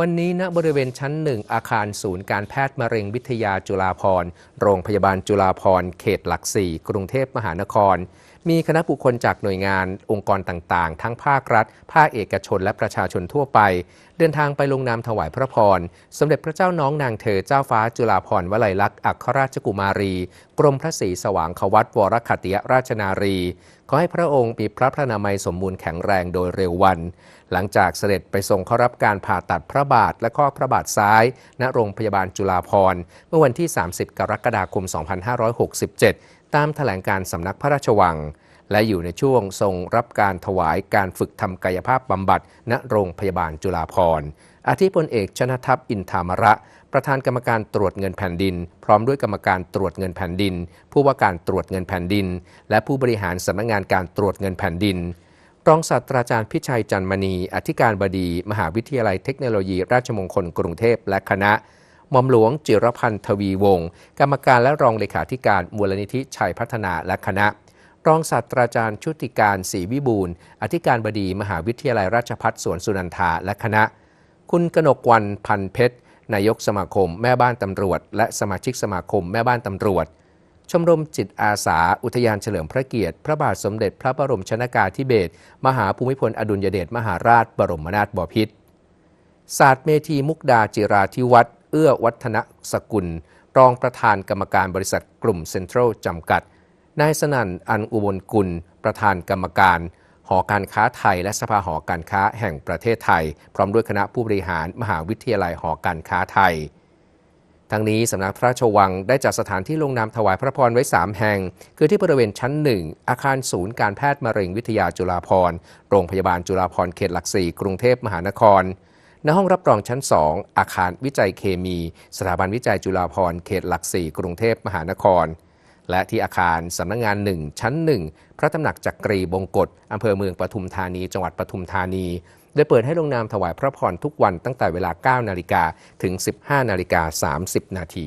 วันนี้ณบริเวณชั้นหนึ่งอาคารศูนย์การแพทย์มะเร็งวิทยาจุฬาภรโรงพยาบาลจุฬาภรเขตหลักสี่กรุงเทพมหานคร มีคณะบุคคลจากหน่วยงานองค์กรต่างๆ ทั้งภาครัฐ ภาคเอกชนและประชาชนทั่วไป เดินทางไปลงนามถวายพระพร สมเด็จพระเจ้าน้องนางเธอเจ้าฟ้าจุฬาภรวลัยลักษณ์อัครราชกุมารี กรมพระศรีสว่างควัตวรคัติยราชนารี ขอให้พระองค์มีพระพระนามัยสมบูรณ์แข็งแรงโดยเร็ววัน หลังจากเสด็จไปทรงเข้ารับการผ่าตัดพระบาทและข้อพระบาทซ้าย ณโรงพยาบาลจุฬาภรณ์เมื่อวันที่ 30 กรกฎาคม 2567 ตามแถลงการสำนักพระราชวัง และอยู่ในช่วงทรงรับการถวายการฝึกทำกายภาพบำบัดณโรงพยาบาลจุฬาภรณ์ อาทิพลเอกชนทัพอินทามระ ประธานกรรมการตรวจเงินแผ่นดิน พร้อมด้วยกรรมการตรวจเงินแผ่นดิน ผู้ว่าการตรวจเงินแผ่นดิน และผู้บริหารสำนักงานการตรวจเงินแผ่นดินรองศาสตราจารย์พิชัยจันมณี อธิการบดี มหาวิทยาลัยเทคโนโลยี ราชมงคลกรุงเทพและคณะหม่อมหลวงจิรพันธ์ทวีวงศ์กรรมการและรองเลขาธิการมูลนิธิชัยพัฒนาและคณะ รองศาสตราจารย์ชุติการศรีวิบูลอธิการบดี มหาวิทยาลัยราชภัฏสวนสุนันทาและคณะ คุณกนกวันพันเพชรนายกสมาคม แม่บ้านตำรวจ และสมาชิกสมาคม แม่บ้านตำรวจ ชมรมจิตอาสา อุทยานเฉลิมพระเกียรติ พระบาทสมเด็จพระบรมชนากาธิเบศรมหาภูมิพลอดุลยเดชมหาราช บรมนาถบพิตรศาสตร์เมธีมุกดาจิราธิวัฒน์เอื้อวัฒนสกุล รองประธานกรรมการบริษัทกลุ่มเซ็นทรัลจำกัด นายสนั่นอันอุบลกุล ประธานกรรมการ หอการค้าไทย และสภาหอการค้าแห่งประเทศไทย พร้อมด้วยคณะผู้บริหารมหาวิทยาลัยหอการค้าไทย ทั้งนี้สำนักพระราชวังได้จัดสถานที่ลงนามถวายพระพรไว้ 3 แห่ง คือที่บริเวณชั้น 1 อาคารศูนย์การแพทย์มะเร็งวิทยาจุฬาภรณ์โรงพยาบาลจุฬาภรณ์เขตหลักสี่กรุงเทพมหานครณห้องรับรองชั้น 2 อาคารวิจัยเคมี สถาบันวิจัยจุฬาภรณ์เขตหลักสี่กรุงเทพมหานคร และที่อาคารสำนักงงาน 1 ชั้น 1 พระตำหนักจักรีบงกฎอำเภอเมืองปทุมธานี จังหวัดปทุมธานีโดยเปิดให้ลงนามถวายพระพรทุกวันตั้งแต่เวลา 9 นาฬิกาถึง 15 นาฬิกา 30 นาที